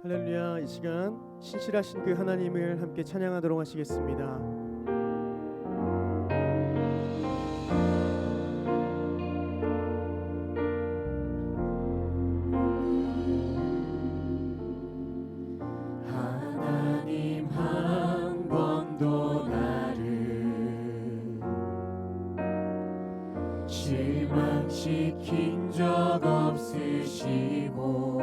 할렐루야 이 시간 신실하신 그 하나님을 함께 찬양하도록 하시겠습니다. 실망시킨 적 없으시고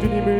to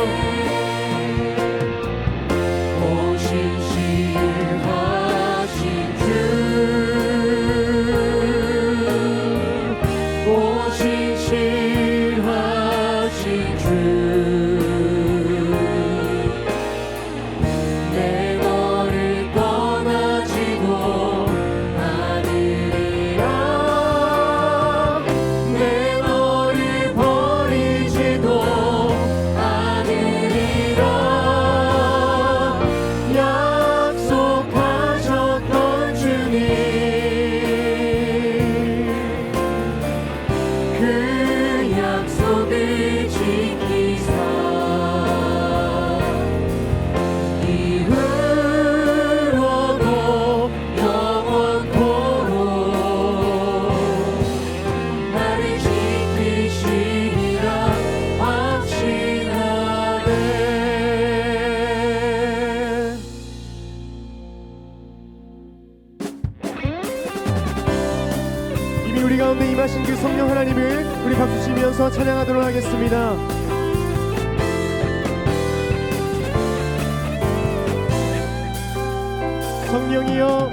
성령이여.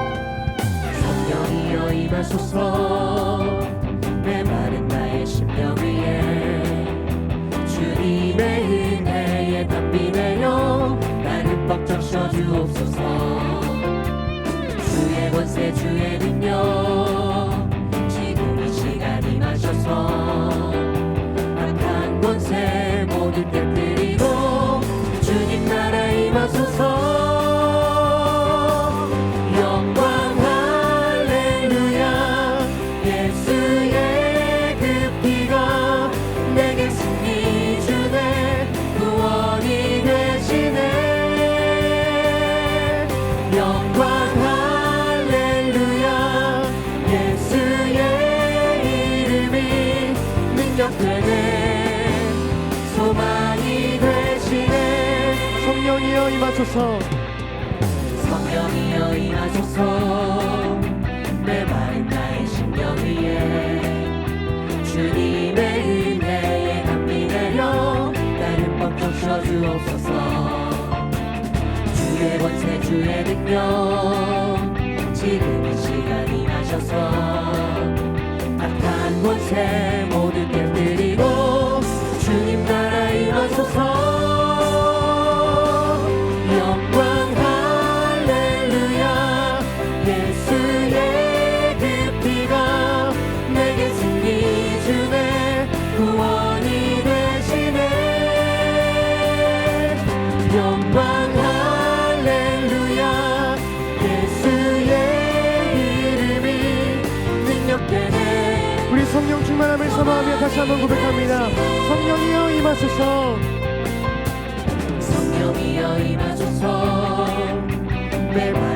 성령이여 임하소서. 내 마른 나의 심령 위에. 주님의 은혜에 담비 내려 나를 벅적 셔주옵소서. 주의 권세 주의 능력 지금 이 시간 임하셔서. 임하소서. 성령이여 임하소서. 메마른 나의 심령 위에 주님의 은혜에 담비 내려 나를 멈춰 주옵소서. 주의 권세 주의 능력 지금 이 시간 임하셔서 악한 권세 모두 깨뜨리고 주님 나라 임하소서 baby.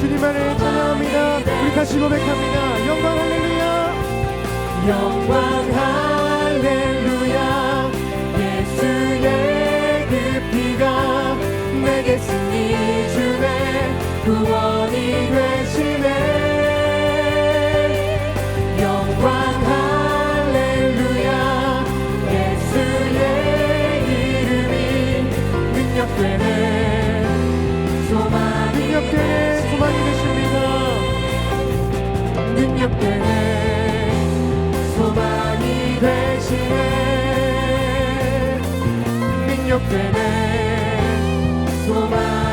주님만을 찬양합니다. 우리 다시 고백합니다. 영광 할렐루야. 영광 할렐루야 구원이 되시네. 영광 할렐루야. 예수의 이름이 능력되네. 소망이 능력되네 소망이 되십니다. 능력되네. 소망이 되시네. 능력되네. 소망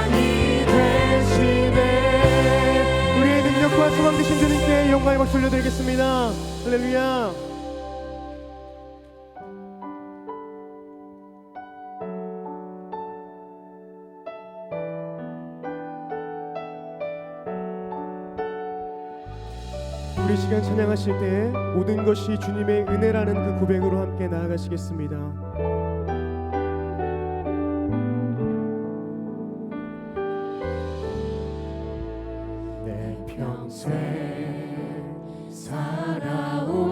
소망 되신 주님께 영광의 박수 올려드리겠습니다 할렐루야 우리 시간 찬양하실 때 모든 것이 주님의 은혜라는 그 고백으로 함께 나아가시겠습니다. 평생 살아온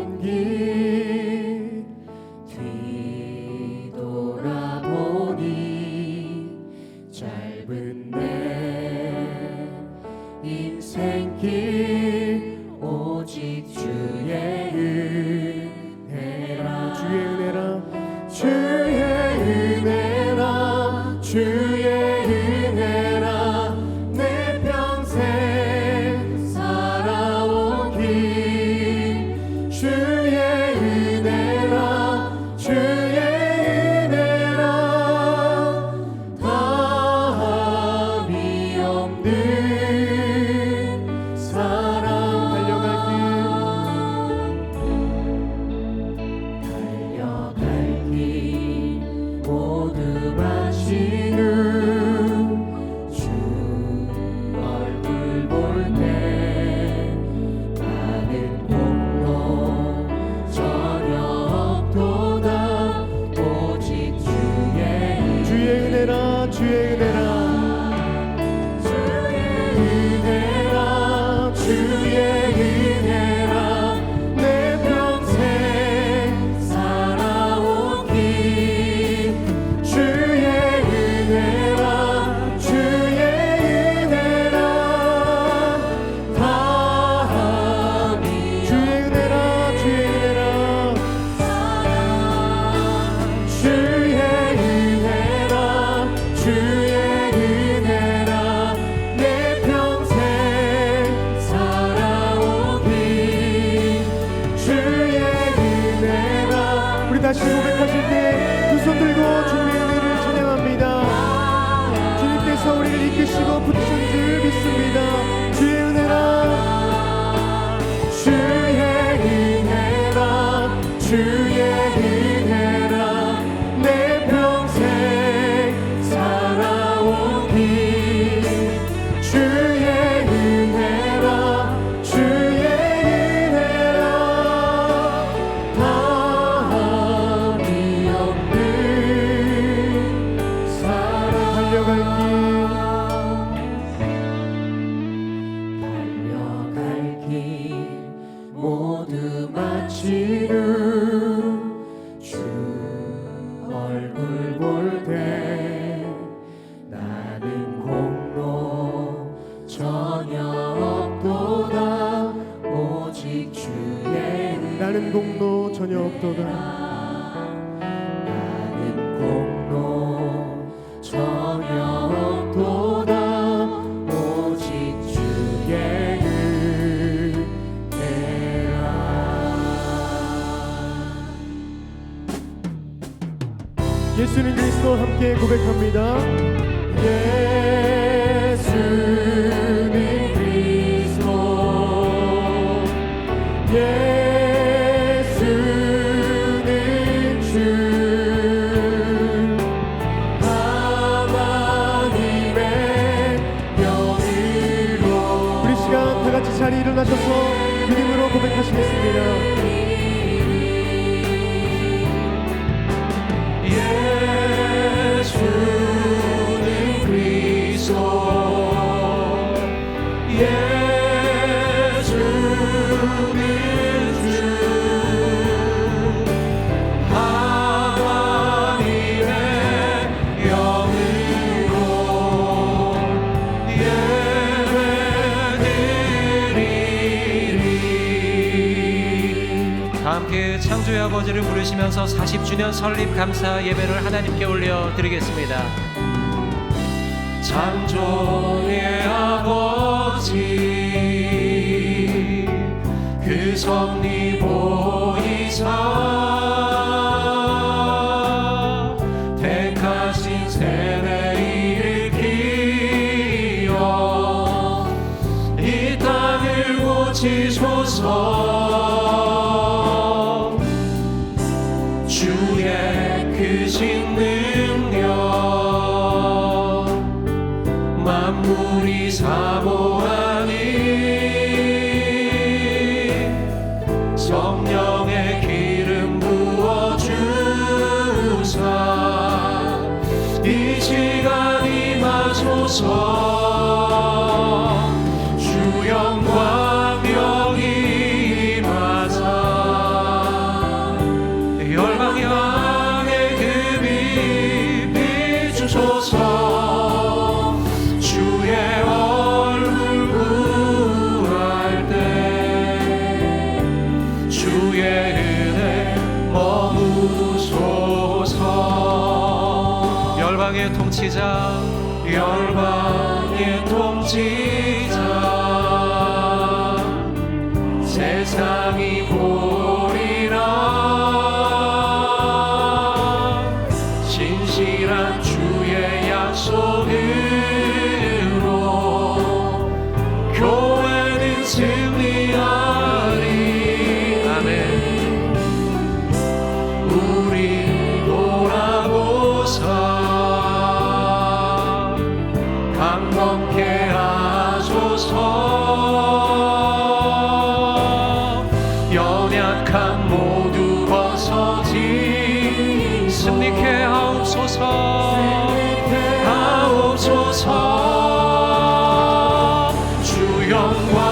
it. to 예수님 그리스도 함께 고백합니다. 예수 앞서서 40주년 설립 감사 예배를 하나님께 올려드리겠습니다. 창조의 아버지 그 성리 your young one.